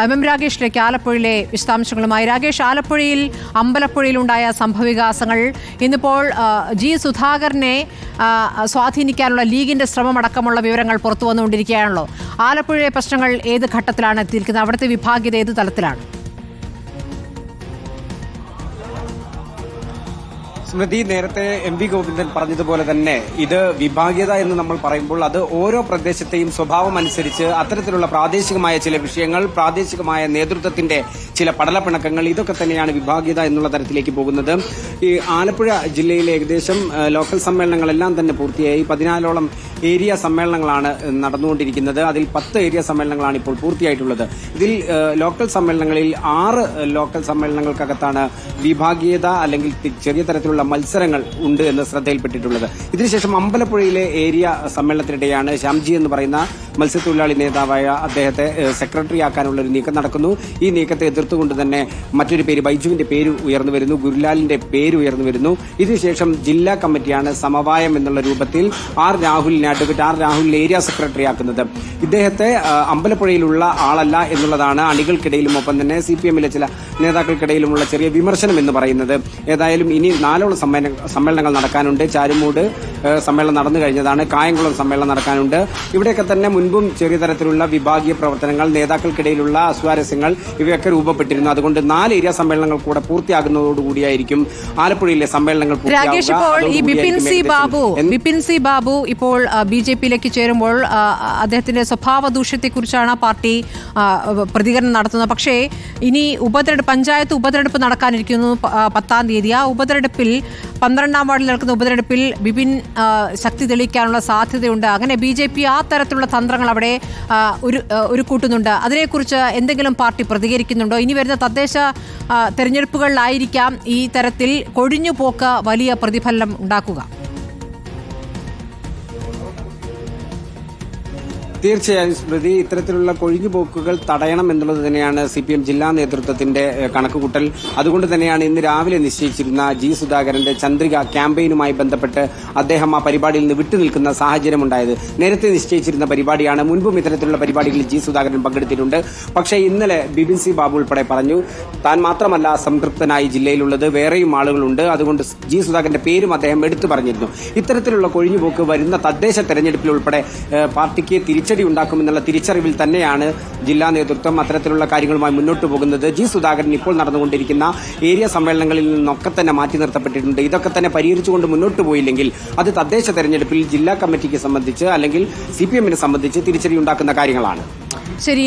M M രാകേഷിലേക്ക് ആലപ്പുഴയിലെ വിശദാംശങ്ങളുമായി. രാകേഷ് ആലപ്പുഴയിൽ അമ്പലപ്പുഴയിലുണ്ടായ സംഭവവികാസങ്ങൾ ഇന്നിപ്പോൾ ജി സുധാകരനെ സ്വാധീനിക്കാനുള്ള ലീഗിന്റെ ശ്രമമടക്കമുള്ള വിവരങ്ങൾ പുറത്തു വന്നുകൊണ്ടിരിക്കുകയാണല്ലോ ആലപ്പുഴയിലെ പ്രശ്നങ്ങൾ ഏത് ഘട്ടത്തിലാണ് എത്തിയിരിക്കുന്നത്? അവിടുത്തെ വിഭാഗ്യത ഏത് തലത്തിലാണ്? സ്മൃതി നേരത്തെ എം വി ഗോവിന്ദൻ പറഞ്ഞതുപോലെ തന്നെ ഇത് വിഭാഗീയത എന്ന് നമ്മൾ പറയുമ്പോൾ അത് ഓരോ പ്രദേശത്തെയും സ്വഭാവം അനുസരിച്ച് അത്തരത്തിലുള്ള പ്രാദേശികമായ ചില വിഷയങ്ങൾ പ്രാദേശികമായ നേതൃത്വത്തിന്റെ ചില പടലപ്പിണക്കങ്ങൾ ഇതൊക്കെ തന്നെയാണ് വിഭാഗീയത എന്നുള്ള തരത്തിലേക്ക് പോകുന്നത്. ഈ ആലപ്പുഴ ജില്ലയിലെ ഏകദേശം ലോക്കൽ സമ്മേളനങ്ങളെല്ലാം തന്നെ പൂർത്തിയായി. പതിനാലോളം ഏരിയ സമ്മേളനങ്ങളാണ് നടന്നുകൊണ്ടിരിക്കുന്നത്. അതിൽ പത്ത് ഏരിയ സമ്മേളനങ്ങളാണ് ഇപ്പോൾ പൂർത്തിയായിട്ടുള്ളത്. ഇതിൽ ലോക്കൽ സമ്മേളനങ്ങളിൽ ആറ് ലോക്കൽ സമ്മേളനങ്ങൾക്കകത്താണ് വിഭാഗീയത അല്ലെങ്കിൽ ചെറിയ തരത്തിലുള്ള മത്സരങ്ങൾ ഉണ്ട് എന്ന് ശ്രദ്ധയിൽപ്പെട്ടിട്ടുള്ളത്. ഇതിനുശേഷം അമ്പലപ്പുഴയിലെ ഏരിയ സമ്മേളനത്തിനിടെയാണ് ശ്യാംജി എന്ന് പറയുന്ന മത്സ്യത്തൊഴിലാളി നേതാവായ അദ്ദേഹത്തെ സെക്രട്ടറി ആക്കാനുള്ള ഒരു നീക്കം നടക്കുന്നു. ഈ നീക്കത്തെ എതിർത്തുകൊണ്ട് തന്നെ മറ്റൊരു പേര് ബൈജുവിന്റെ പേര് ഉയർന്നു വരുന്നു ഗുരുലാലിന്റെ പേര് ഉയർന്നു വരുന്നു. ഇതിനുശേഷം ജില്ലാ കമ്മിറ്റിയാണ് സമവായം എന്നുള്ള രൂപത്തിൽ ആർ രാഹുലിനെ അഡ്വക്കേറ്റ് ആർ രാഹുലിനെ ഏരിയ സെക്രട്ടറി ആക്കുന്നത്. ഇദ്ദേഹത്തെ അമ്പലപ്പുഴയിലുള്ള ആളല്ല എന്നുള്ളതാണ് അണികൾക്കിടയിലും ഒപ്പം തന്നെ സി പി എമ്മിലെ ചില നേതാക്കൾക്കിടയിലുമുള്ള ചെറിയ വിമർശനം എന്ന് പറയുന്നത്. ഏതായാലും ഇനി നാലോളം സമ്മേളന സമ്മേളനങ്ങൾ നടക്കാനുണ്ട്. ചാരുമൂട് സമ്മേളനം നടന്നു കഴിഞ്ഞതാണ്. കായംകുളം സമ്മേളനം നടക്കാനുണ്ട്. ഇവിടെയൊക്കെ തന്നെ മുൻപും ചെറിയ തരത്തിലുള്ള വിഭാഗീയ പ്രവർത്തനങ്ങൾ നേതാക്കൾക്കിടയിലുള്ള അസ്വാരസ്യങ്ങൾ ഇവയൊക്കെ രൂപപ്പെട്ടിരുന്നു. അതുകൊണ്ട് നാല് ഏരിയ സമ്മേളനങ്ങൾ കൂടെ പൂർത്തിയാകുന്നതോടുകൂടിയായിരിക്കും ആലപ്പുഴയിലെ സമ്മേളനങ്ങൾ രാകേഷ് ഇപ്പോൾ ഈ ബിപിൻ സി ബാബു ഏകദേശം ബിപിൻ സി ബാബു ഇപ്പോൾ ബി ജെ പിയിലേക്ക് ചേരുമ്പോൾ അദ്ദേഹത്തിന്റെ സ്വഭാവ ദൂഷ്യത്തെക്കുറിച്ചാണ് പാർട്ടി പ്രതികരണം നടത്തുന്നത്. പക്ഷേ ഇനി ഉപതെരഞ്ഞെടുപ്പ് പഞ്ചായത്ത് ഉപതെരഞ്ഞെടുപ്പ് നടക്കാനിരിക്കുന്നു പത്താം തീയതി. ആ ഉപതെരഞ്ഞെടുപ്പിൽ പന്ത്രണ്ടാം വാർഡിൽ നടക്കുന്ന ഉപതെരഞ്ഞെടുപ്പിൽ ബിപിൻ ശക്തി തെളിയിക്കാനുള്ള സാധ്യതയുണ്ട്. അങ്ങനെ ബി ജെ പി ആ തരത്തിലുള്ള തന്ത്രങ്ങൾ അവിടെ ഒരു ഒരു കൂട്ടുന്നുണ്ട്. അതിനെക്കുറിച്ച് എന്തെങ്കിലും പാർട്ടി പ്രതികരിക്കുന്നുണ്ടോ? ഇനി വരുന്ന തദ്ദേശ തെരഞ്ഞെടുപ്പുകളിലായിരിക്കാം ഈ തരത്തിൽ കൊഴിഞ്ഞുപോക്ക് വലിയ പ്രതിഫലനം ഉണ്ടാക്കുക. തീർച്ചയായും സ്മൃതി ഇത്തരത്തിലുള്ള കൊഴിഞ്ഞുപോക്കുകൾ തടയണം എന്നുള്ളത് തന്നെയാണ് സി പി എം ജില്ലാ നേതൃത്വത്തിന്റെ കണക്കുകൂട്ടൽ. അതുകൊണ്ട് തന്നെയാണ് ഇന്ന് രാവിലെ നിശ്ചയിച്ചിരുന്ന ജി സുധാകരന്റെ ചന്ദ്രിക ക്യാമ്പയിനുമായി ബന്ധപ്പെട്ട് അദ്ദേഹം ആ പരിപാടിയിൽ നിന്ന് വിട്ടുനിൽക്കുന്ന സാഹചര്യമുണ്ടായത്. നേരത്തെ നിശ്ചയിച്ചിരുന്ന പരിപാടിയാണ് മുൻപും ഇത്തരത്തിലുള്ള പരിപാടികളിൽ ജി സുധാകരൻ പങ്കെടുത്തിട്ടുണ്ട്. പക്ഷേ ഇന്നലെ ബിപിൻ സി ബാബു ഉൾപ്പെടെ പറഞ്ഞു താൻ മാത്രമല്ല സംതൃപ്തനായി ജില്ലയിലുള്ളത് വേറെയും ആളുകളുണ്ട്. അതുകൊണ്ട് ജി സുധാകരന്റെ പേരും അദ്ദേഹം എടുത്തു പറഞ്ഞിരുന്നു. ഇത്തരത്തിലുള്ള കൊഴിഞ്ഞുപോക്ക് വരുന്ന തദ്ദേശ തെരഞ്ഞെടുപ്പിൽ ഉൾപ്പെടെ പാർട്ടിക്ക് പാർട്ടിക്ക് തിരിച്ചടി ഉണ്ടാക്കുമെന്നുള്ള തിരിച്ചറിവിൽ തന്നെയാണ് ജില്ലാ നേതൃത്വം അത്തരത്തിലുള്ള കാര്യങ്ങളുമായി മുന്നോട്ട് പോകുന്നത്. ജി സുധാകരൻ ഇപ്പോൾ നടന്നുകൊണ്ടിരിക്കുന്ന ഏരിയ സമ്മേളനങ്ങളിൽ നിന്നൊക്കെ തന്നെ മാറ്റി നിർത്തപ്പെട്ടിട്ടുണ്ട്. ഇതൊക്കെ തന്നെ പരിഹരിച്ചുകൊണ്ട് മുന്നോട്ട് പോയില്ലെങ്കിൽ അത് തദ്ദേശ തെരഞ്ഞെടുപ്പിൽ ജില്ലാ കമ്മിറ്റിക്ക് സംബന്ധിച്ച് അല്ലെങ്കിൽ സി പി എമ്മിനെ സംബന്ധിച്ച് തിരിച്ചടി ഉണ്ടാക്കുന്ന കാര്യങ്ങളാണ്. ശരി